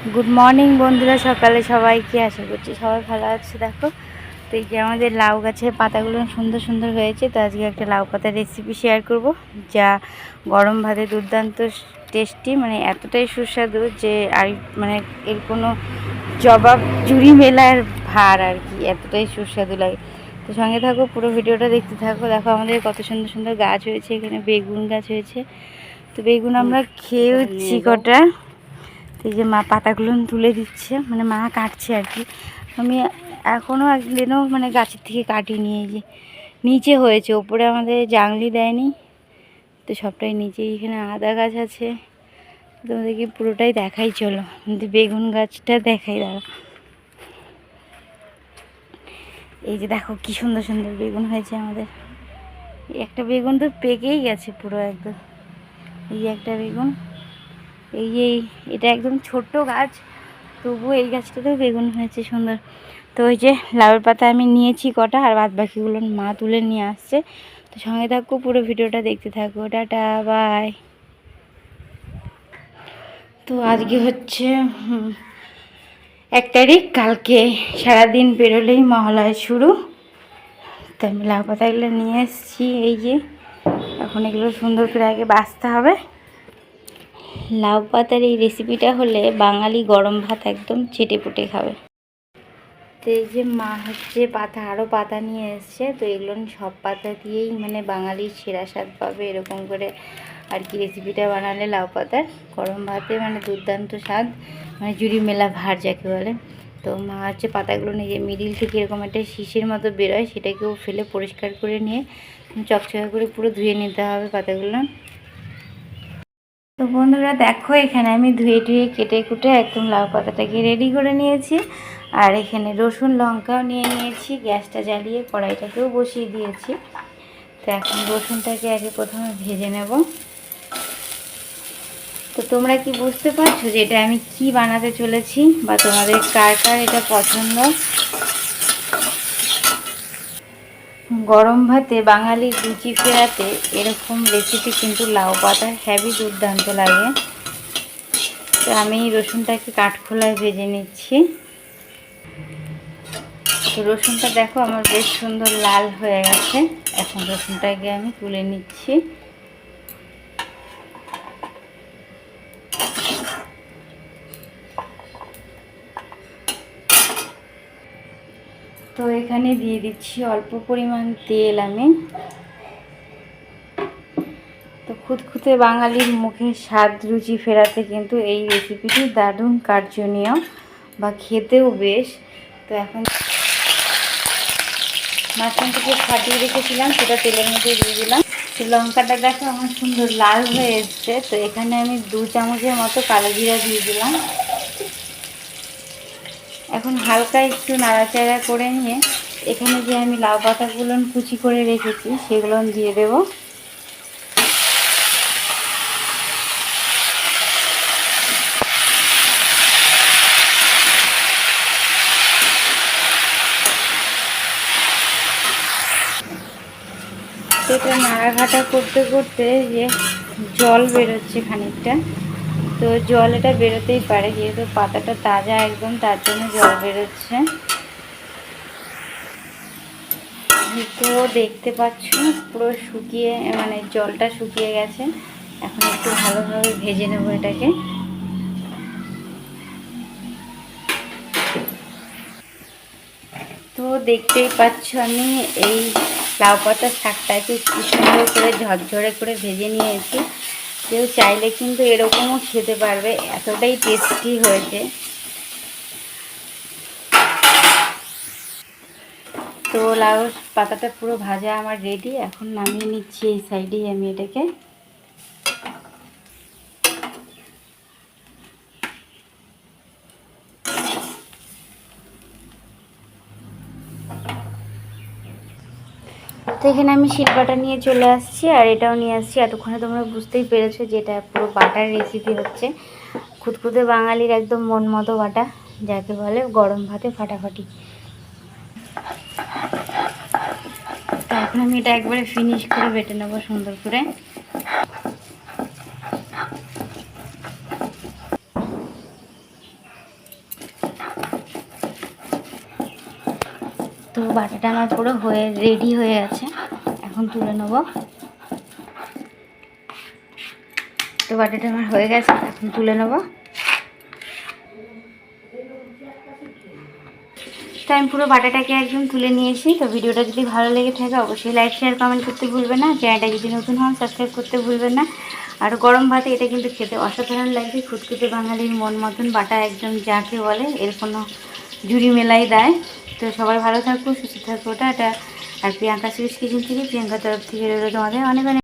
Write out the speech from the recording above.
Good morning বন্ধুরা সকালে সবাই সবাইকে আশা করছি সবাই ভালো আছে। দেখো তো এই যে আমাদের লাউ গাছের পাতাগুলো সুন্দর সুন্দর হয়েছে তো আজকে একটা লাউ পাতার রেসিপি শেয়ার করব যা গরম ভাতে দুর্দান্ত টেস্টি মানে এতটাই সুস্বাদু যে আর মানে এর কোনো জবাব জুড়ি মেলার ভার আর কি এতটাই সুস্বাদু লাগে। তো সঙ্গে থাকো পুরো ভিডিওটা দেখতে থাকো। দেখো আমাদের কত সুন্দর সুন্দর গাছ হয়েছে এখানে বেগুন গাছ হয়েছে। তো বেগুন আমরা খেয়েওছি কটা? এই যে মা পাতাগুলো তুলে দিচ্ছে মানে মা কাটছে আর কি। আমি এখনও একদিনও মানে গাছের থেকে কাটিনি নিয়ে যে নিচে হয়েছে, ওপরে আমাদের জাংলি দেয়নি। তো সবটাই নিচে, এখানে আদা গাছ আছে। তোমাদেরকে পুরোটাই দেখাই, চলো। কিন্তু বেগুন গাছটা দেখাই দাঁড়া এই যে দেখো কি সুন্দর সুন্দর বেগুন হয়েছে আমাদের। একটা বেগুন তো পেকেই গেছে পুরো একদম। এই একটা বেগুন। এই, এই- এটা একদম ছোট্ট গাছ। তবুও এই গাছটাতেও বেগুন হয়েছে সুন্দর। তো ওই যে লাউয়ের পাতা আমি নিয়েছি কটা, আর বাদ বাকিগুলো মা তুলে নিয়ে আসছে। তো সঙ্গে থাকো, পুরো ভিডিওটা দেখতে থাকো। Tata, bye. তো আজকে হচ্ছে এক তারিখ, কালকে সারাদিন বেরোলেই মহালয় শুরু। তো আমি লাউ পাতাগুলো নিয়ে এসেছি, এই যে। এখন এগুলো সুন্দর করে আগে বাছতে হবে। লাউ পাতার এই রেসিপিটা হলে বাঙালি গরম ভাত একদম চেটে পুটে খাবে। তো এই যে মা হচ্ছে পাতা, আরও পাতা নিয়ে এসছে, তো এগুলো সব পাতা দিয়েই মানে বাঙালির সেরা স্বাদ পাবে এরকম করে আর কি রেসিপিটা বানালে লাউ পাতার। গরম ভাতে মানে দুর্দান্ত স্বাদ মানে জুড়ি মেলা ভার যাকে বলে। তো মা হচ্ছে পাতাগুলো নিয়ে মিডিল থেকে এরকম একটা শিশির মতো বেরোয়, সেটাকেও ফেলে পরিষ্কার করে নিয়ে, চকচকে করে পুরো ধুয়ে নিতে হবে পাতাগুলো। তো বন্ধুরা দেখো, এখানে আমি ধুয়ে ধুয়ে কেটে কুটে একদম লাউ পাতাটাকে রেডি করে নিয়েছি। আর এখানে রসুন লঙ্কাও নিয়ে নিয়েছি, গ্যাসটা জ্বালিয়ে কড়াইটাকেও বসিয়ে দিয়েছি। তো এখন রসুনটাকে আগে প্রথমে ভেজে নেব। তো তোমরা কি বুঝতে পারছ যে এটা আমি কি বানাতে চলেছি বা তোমাদের কার কার এটা পছন্দ? গরম ভাতে বাঙালি লুচি ফেরাতে এরকম রেসিপি কিন্তু লাউ পাতা হ্যাভি দুর্দান্ত লাগে। তো আমি রসুনটাকে কাঠখোলায় ভেজে নিচ্ছি। তো রসুনটা দেখো আমার বেশ সুন্দর লাল হয়ে গেছে। এখন রসুনটাকে আমি তুলে নিচ্ছি তো এখানে দিয়ে দিচ্ছি অল্প পরিমাণ তেল আমি। তো খুঁতখুঁতে বাঙালির মুখে স্বাদ, রুচি ফেরাতে কিন্তু এই রেসিপিটি দারুণ কার্যনীয় বা খেতেও বেশ। তো এখন মাঝখান থেকে ফাটিয়ে রেখেছিলাম, সেটা তেলের মধ্যে দিয়ে দিলাম। তো লঙ্কাটা দেখো আমার সুন্দর লাল হয়ে এসছে। তো এখানে আমি দু চামচের মতো কালো জিরা দিয়ে দিলাম। এখন হালকা একটু নাড়াচাড়া করে নিয়ে এখানে যে আমি লাউ পাতাগুলো কুচি করে রেখেছি, সেগুলো দিয়ে দেব। সেটা নাড়াঘাটা করতে করতে যে জল বেরোচ্ছে খানিকটা তো জল এটা বেরোতেই পারে, যেহেতু পাতাটা তাজা একদম, তার জন্য জল বেরোচ্ছে। তো দেখতে পাচ্ছ, পুরো শুকিয়ে মানে জলটা শুকিয়ে গেছে। এখন একটু ভালোভাবে ভেজে নেব এটাকে। তো দেখতেই পাচ্ছ আমি, এই লাউ পাতার শাকটাকে কি সুন্দর করে ঝরঝরে করে ভেজে নিয়েছি। কেউ চাইলে কিন্তু এরকমও খেতে পারবে। এতটাই টেস্টি হয়েছে। তো লাউ পাতাটা পুরো ভাজা আমার রেডি এখন নামিয়ে নিচ্ছি এই সাইডেই আমি এটাকে। তো এখানে আমি শিল বাটা নিয়ে চলে আসছি, আর এটাও নিয়ে আসছি। এতক্ষণে তোমরা বুঝতেই পেরেছ যে এটা পুরো বাটার রেসিপি হচ্ছে। খুদকুদে বাঙালির একদম মন মতো বাটা, যাকে বলে গরম ভাতে ফাটাফাটি। তারপর আমি এটা একবারে ফিনিশ করে বেটে নেব সুন্দর করে। তো বাটাটা আমার পুরো হয়ে রেডি হয়ে আছে। এখন তুলে নেব। তো বাটাটা আমার হয়ে গেছে, এখন তুলে নেব। তো আমি পুরো বাটাটাকে একদম তুলে নিয়েছি, তো ভিডিওটা যদি ভালো লেগে থাকে অবশ্যই লাইক শেয়ার কমেন্ট করতে ভুলবেন না। চ্যানেলটা যদি নতুন হন সাবস্ক্রাইব করতে ভুলবেন না। আর গরম ভাতে এটা কিন্তু খেতে অসাধারণ লাগবে খুঁতখুঁতে বাঙালির মন মতন বাটা একদম যাকে বলে, এর কোনো জুড়ি মেলাই দেয়। তো সবাই ভালো থাকব সুস্থ থাকব ওটা এটা আর প্রিয়াঙ্কা সিরিজ কিচেন থেকে, প্রিয়াঙ্কার তরফ থেকে তোমাদের অনেক অনেক